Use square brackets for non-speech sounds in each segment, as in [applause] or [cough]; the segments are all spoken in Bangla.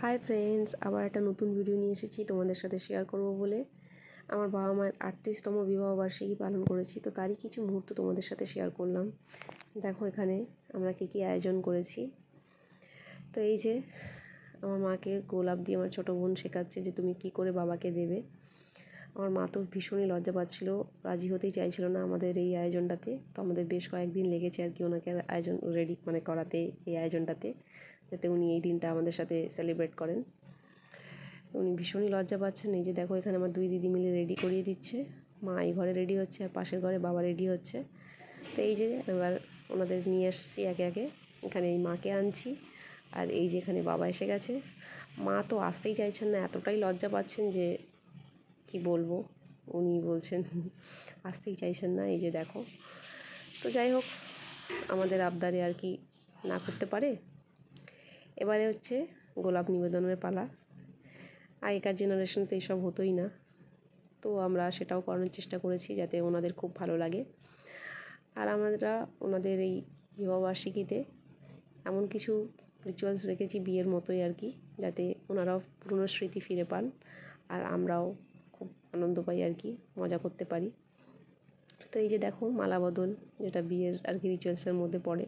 হাই ফ্রেন্ডস আবার একটা নতুন ভিডিও নিয়ে এসেছি, তোমাদের সাথে শেয়ার করব বলে। আমার বাবা মায়ের আটত্রিশতম বিবাহবার্ষিকী পালন করেছি, তো তারই কিছু মুহূর্ত তোমাদের সাথে শেয়ার করলাম। দেখো এখানে আমরা কী কী আয়োজন করেছি। তো এই যে, আমার মাকে গোলাপ দিয়ে আমার ছোটো বোন শেখাচ্ছে যে তুমি কি করে বাবাকে দেবে। আমার মা তো ভীষণই লজ্জা পাচ্ছিলো, রাজি হতেই চাইছিল না আমাদের এই আয়োজনটাতে। তো আমাদের বেশ কয়েকদিন লেগেছে আর কি ওনাকে আয়োজন রেডি মানে করাতে এই আয়োজনটাতে। যাতে উনি এই দিনটা আমাদের সাথে সেলিব্রেট করেন। উনি ভীষণই লজ্জা পাচ্ছেন। এই যে দেখো, এখানে আমার দুই দিদি মিলে রেডি করিয়ে দিচ্ছে। মা এই ঘরে রেডি হচ্ছে, আর পাশের ঘরে বাবা রেডি হচ্ছে। তো এই যে এবার ওনাদের নিয়ে আসছি একে একে। এখানে এই মাকে আনছি, আর এই যে এখানে বাবা এসে গেছে। মা তো আসতেই চাইছেন না, এতটাই লজ্জা পাচ্ছেন যে কি বলব? উনি বলছেন, [laughs] আসতেই চাইছেন না। এই যে দেখো। তো যাই হোক, আমাদের আবদারে আর কি না করতে পারে। এবারে হচ্ছে গোলাপ নিবেদনের পালা। আগেকার জেনারেশন তো এইসব হতোই না। তো আমরা সেটাও করানোর চেষ্টা করেছি যাতে ওনাদের খুব ভালো লাগে। আর আমরা ওনাদের এই বিবাহবার্ষিকীতে এমন কিছু রিচুয়ালস রেখেছি বিয়ের মতোই আর কি, যাতে ওনারাও পুরনো স্মৃতি ফিরে পান আর আমরাও খুব আনন্দ পাই আর কি, মজা করতে পারি। তো এই যে দেখো মালা বদল, যেটা বিয়ের আর কি রিচুয়ালসের মধ্যে পড়ে।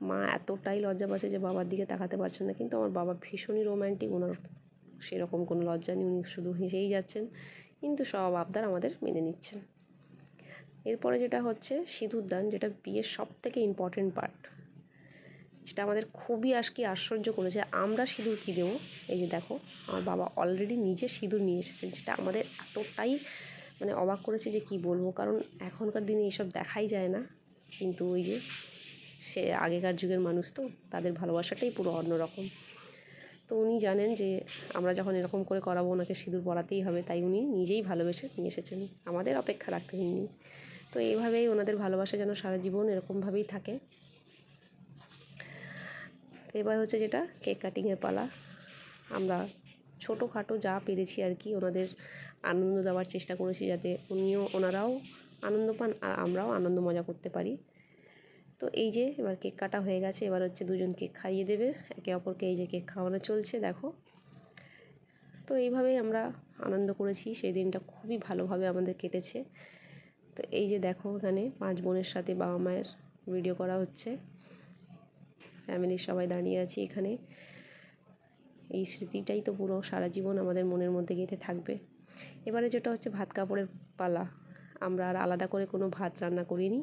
মা এতটাই লজ্জা পাচ্ছে যে বাবার দিকে তাকাতে পারছেন না। কিন্তু আমার বাবা ভীষণই রোম্যান্টিক ওনার সেরকম কোনো লজ্জা নেই, উনি শুধু হেসেই যাচ্ছেন। কিন্তু সব আবদার আমাদের মেনে নিচ্ছেন। এরপরে যেটা হচ্ছে সিঁদুর দান, যেটা বিয়ের সব থেকে ইম্পর্টেন্ট পার্ট যেটা আমাদের খুবই আজ কি আশ্চর্য করেছে। আমরা সিঁদুর কী দেবো? এই যে দেখো, আমার বাবা অলরেডি নিজে সিঁদুর নিয়ে এসেছেন, যেটা আমাদের এতটাই মানে অবাক করেছে যে কি বলব? কারণ এখনকার দিনে এইসব দেখাই যায় না। কিন্তু ওই যে সে আগেকার যুগের মানুষ তো, তাদের ভালোবাসাটাই পুরো অন্যরকম। তো উনি জানেন যে আমরা যখন এরকম করে করাবো, ওনাকে সিঁদুর পরাতেই হবে, তাই উনি নিজেই ভালোবেসে নিয়ে এসেছেন। আমাদের অপেক্ষা রাখতে হয়নি তো এইভাবেই ওনাদের ভালোবাসা যেন সারা জীবন এরকমভাবেই থাকে। তো এবার হচ্ছে যেটা, কেক কাটিংয়ের পালা। আমরা ছোটোখাটো যা পেরেছি আর কি, ওনাদের আনন্দ দেওয়ার চেষ্টা করেছি যাতে উনিও, ওনারাও আনন্দ পান আর আমরাও আনন্দ মজা করতে পারি। তো এই যে এবার কেক কাটা হয়ে গেছে, এবার হচ্ছে দুজন কেক খাইয়ে দেবে। একে অপরকে এই যে কেক খাওয়ানো চলছে, দেখো। তো এইভাবেই আমরা আনন্দ করেছি। সেই দিনটা খুবই ভালোভাবে আমাদের কেটেছে। তো এই যে দেখো এখানে পাঁচ বোনের সাথে বাবা মায়ের ভিডিও করা হচ্ছে। ফ্যামিলির সবাই দাঁড়িয়ে আছি এখানে। এই স্মৃতিটাই তো পুরো সারা জীবন আমাদের মনের মধ্যে গেঁথে থাকবে। এবারে যেটা হচ্ছে ভাত কাপড়ের পালা। আমরা আর আলাদা করে কোনো ভাত রান্না করিনি।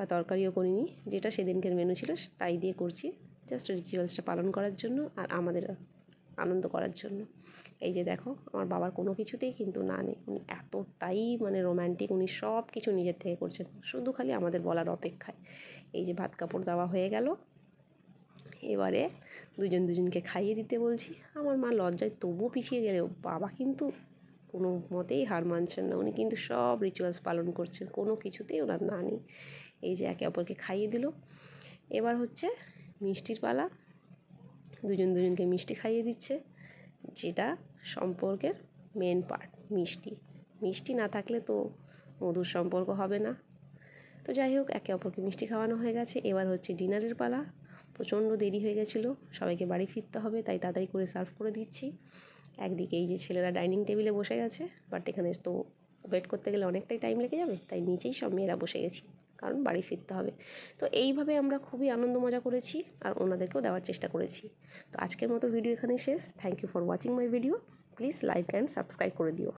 বা তরকারিও করিনি। যেটা সেদিনকের মেনু ছিল, তাই দিয়ে করছি। জাস্ট রিচুয়ালসটা পালন করার জন্য আর আমাদের আনন্দ করার জন্য। এই যে দেখো, আমার বাবার কোনো কিছুতেই কিন্তু না নেই। উনি এতটাই মানে রোম্যান্টিক উনি সব কিছু নিজের থেকে করছেন। শুধু খালি আমাদের বলার অপেক্ষায়। এই যে ভাত কাপড় দেওয়া হয়ে গেল। এবারে দুজন দুজনকে খাইয়ে দিতে বলছি। আমার মা লজ্জায় তবুও পিছিয়ে গেলেও বাবা কিন্তু কোনো মতেই হার মানছেন না। উনি কিন্তু সব রিচুয়ালস পালন করছেন। কোনো কিছুতেই ওনার না নেই। এই যে একে অপরকে খাইয়ে দিল। এবার হচ্ছে মিষ্টির পালা। দুজন দুজনকে মিষ্টি খাইয়ে দিচ্ছে, যেটা সম্পর্কের মেন পার্ট মিষ্টি। মিষ্টি না থাকলে তো মধুর সম্পর্ক হবে না। তো যাই হোক, একে অপরকে মিষ্টি খাওয়ানো হয়ে গেছে। এবার হচ্ছে ডিনারের পালা। প্রচণ্ড দেরি হয়ে গেছিল, সবাইকে বাড়ি ফিরতে হবে, তাই তাড়াতাড়ি করে সার্ভ করে দিচ্ছি। একদিকে এই যে ছেলেরা ডাইনিং টেবিলে বসে গেছে, বাট এখানে তো ওয়েট করতে গেলে অনেকটাই টাইম লেগে যাবে, তাই নিচেই সব মেয়েরা বসে গেছি। কারণ বাড়ি ফিরতে হবে। তো এইভাবে আমরা খুবই আনন্দ মজা করেছি আর ওনাদেরকেও দেওয়ার চেষ্টা করেছি। তো আজকের মতো ভিডিও এখানে শেষ। Thank you for watching my video please like and subscribe করে দিও।